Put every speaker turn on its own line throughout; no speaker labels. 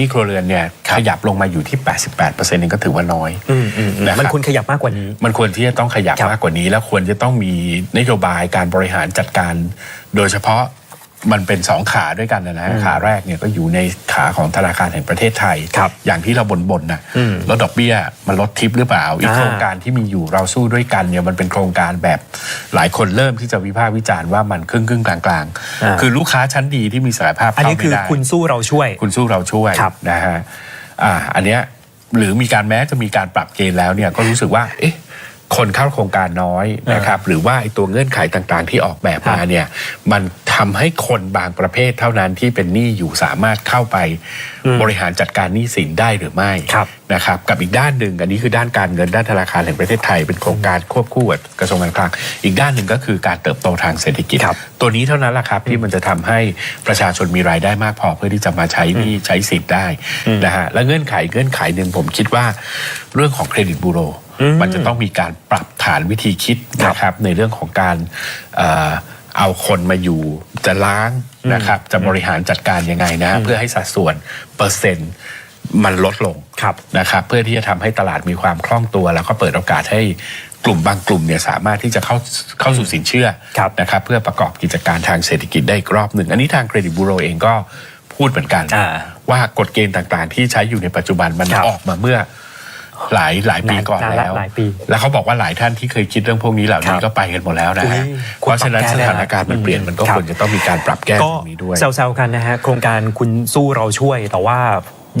หนี้ครัวเรือนเนี่ยขยับลงมาอยู่ที่ 88%เองก็ถือว่าน้อย
อืมอืมอืม
นะครับ
มันควรขยับมากกว่านี้
มันควรที่จะต้องขยับ
ครับ
มากกว่านี้ แล้วควรจะต้องมีนโยบายการบริหารจัดการ โดยเฉพาะ มันเป็นสองขาด้วยกันนะฮะขาแรกเนี่ยก็อยู่ในขาของธนาคารแห่งประเทศไทย
ครับ
อย่างที่เราบ่นๆนะ
อืม
ลดดอกเบี้ยมันลดทิปหรือเปล่า อีก
อ่า
โครงการที่มีอยู่เราสู้ด้วยกันเนี่ยมันเป็นโครงการแบบหลายคนเริ่มที่จะวิพากษ์วิจารณ์ว่ามันครึ่งครึ่งๆกลาง
อ่า
ๆคือลูกค้าชั้นดีที่มีศักยภาพ
อัน
เข้า
นี้
ไม่
คือ
ได้
คุณสู้เราช่วย
คุณสู้เราช่วย
ครับ
นะฮะอ่าอันเนี้ยหรือมีการแม้จะมีการปรับเกณฑ์แล้วเนี่ยก็รู้สึกว่าเอ๊ะคนเข้าโครงการน้อยนะครับหรือว่าไอ้ตัวเงื่อนไขต่างๆ ที่ออกแบบมาเนี่ยมัน ทำให้คนบางประเภทเท่านั้นที่เป็นหนี้อยู่สามารถเข้าไป
อืม
บริหารจัดการหนี้สินได้หรือไม่
ครับ
นะครับ กับอีกด้านหนึ่งอันนี้คือด้านการเงินด้านธนาคารแห่งประเทศไทยเป็นโครงการควบคู่กับกระทรวงการคลังอีกด้านหนึ่งก็คือการเติบโตทางเศรษฐกิจ
ครับ
ตัวนี้เท่านั้นแหละครับที่มันจะทำให้ประชาชนมีรายได้มากพอเพื่อที่จะมาใช้หนี้ใช้สิทธิ์ได้นะฮะและเงื่อนไขเงื่อนไขหนึ่งผมคิดว่าเรื่องของเครดิตบูโร
อืม
มันจะต้องมีการปรับฐานวิธีคิด
ครับ
นะครับในเรื่องของการ เอ่อเอาคนมาอยู่จะล้างนะครับ จะบริหารจัดการยังไงนะเพื่อให้สัดส่วนเปอร์เซ็นต์มันลดลง
ครับ
นะครับ เพื่อที่จะทำให้ตลาดมีความคล่องตัว แล้วก็เปิดโอกาสให้กลุ่มบางกลุ่มเนี่ยสามารถที่จะเข้าเข้าสู่สินเชื่อ
ครับ
นะครับเพื่อประกอบกิจการทางเศรษฐกิจได้อีกรอบหนึ่ง อันนี้ทางเครดิตบูโรเองก็พูดเหมือนกัน
อ่า
ว่ากฎเกณฑ์ต่างๆ ที่ใช้อยู่ในปัจจุบันมัน
ครับ
ออกมาเมื่อ หลายหลายปี
นาน
ก่อน
นานละ
แล้ว
หลายปี
แล้วเขาบอกว่าหลายท่านที่เคยคิดเรื่องพวกนี้เหล่า
ค
นี้
รับ
ก็ไปกันหมดแล้วนะ
อุ๊
ฮะ
ย
เพราะฉะนั้น
ควร
ส
ปรับแก้
ถานการณ์มันเปลี่ยน
อืม
มันก็
ครับ
ควรจะต้องมีการปรับแก้
ก็
ตรงนี้ด้วย
แซวๆกันนะฮะโครงการคุณสู้เราช่วยแต่ว่า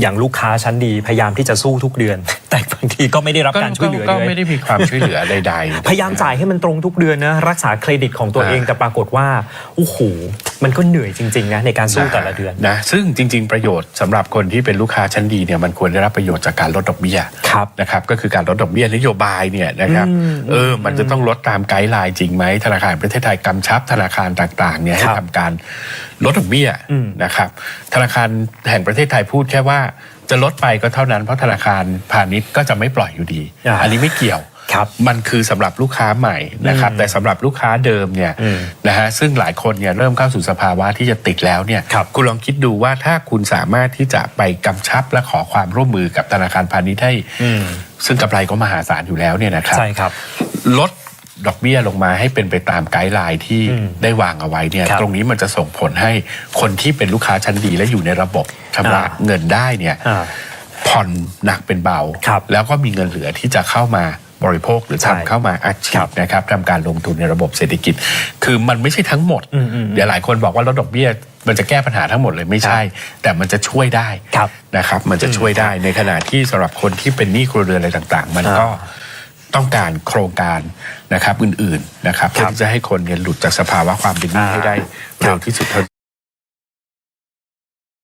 อย่างลูกค้าชั้นดีพยายามที่จะสู้ทุกเดือน แต่บางทีก็ไม่ได้รับ
ก็
การช่วยเหลือ
ก็
เลย
ไม่ได้มีความช่วยเหลือใดๆ
พยายามจ่ายให้มันตรงทุกเดือนนะรักษาเครดิตของตัวเอง
อ่า
แต่ปรากฏว่าโอ้โห มันก็เหนื่อยจริงๆนะในการสู้แต่ละเดือน
นะซึ่งจริง ๆประโยชน์สำหรับคนที่เป็นลูกค้าชั้นดีเนี่ยมันควรได้รับประโยชน์จากการลดดอกเบี้ย
ครับ
นะครับก็คือการลดดอกเบี้ยนโยบายเนี่ยนะครับ
อืม
เออมันจะต้องลดตามไกด์ไลน์จริงไหมธนาคารแห่งประเทศไทยกำชับ ธนาคารต่างๆเนี่ยให้
ครับ
ทำการลดดอกเบี้ย
อืม
นะครับธนาคารแห่งประเทศไทยพูดแค่ว่าจะลดไปก็เท่านั้นเพราะธนาคารพาณิชย์ก็จะไม่ปล่อยอยู่ดี
อ่า
อันนี้ไม่เกี่ยว
ครับ
มันคือสำหรับลูกค้าใหม่นะครับ
อืม
แต่สำหรับลูกค้าเดิมเนี่ย
อืม
นะฮะซึ่งหลายคนเนี่ยเริ่มเข้าสู่สภาวะที่จะติดแล้วเนี่ย
ครับ
คุณลองคิดดูว่าถ้าคุณสามารถที่จะไปกำชับและขอความร่วมมือกับธนาคารพาณิชย์ให้
อืม
ซึ่งกำไรก็มหาศาลอยู่แล้วเนี่ยนะครับ
ใช่ครับ
ลดดอกเบี้ยลงมาให้เป็นไปตามไกด์ไลน์ที่
อืม
ได้วางเอาไว้เนี่ย
ครับ
ตรงนี้มันจะส่งผลให้คนที่เป็นลูกค้าชั้นดีและอยู่ในระบบชำระ
อ่า
เงินได้เนี่ย
อ่า
ผ่อนหนักเป็นเบา
ครับ
แล้วก็มีเงินเหลือที่จะเข้ามา บริโภคหรือ
ใช่
ทำเข้ามาอัดฉี
ครั
ด
บ
นะครับทำการลงทุนในระบบเศรษฐกิจ คือมันไม่ใช่ทั้งหมด
อืมอืม
เดี๋ยวหลายคนบอกว่าลดดอกเบี้ยมันจะแก้ปัญหาทั้งหมดเลยไม่ใช่ แต่มันจะช่วยได้
ครับ
นะครับมันจะช่วยได้ในขณะที่สำหรับคนที่เป็นหนี้ครัวเรือนอะไรต่างๆ มันก็
อ่า
ต้องการโครงการนะครับอื่นๆนะครับ
ครั
เพื่อบที่จะให้คนเนี่ยหลุดจากสภาวะความเป็นหนี้
อ่า
ให้ได้เร็วที่สุดเท่า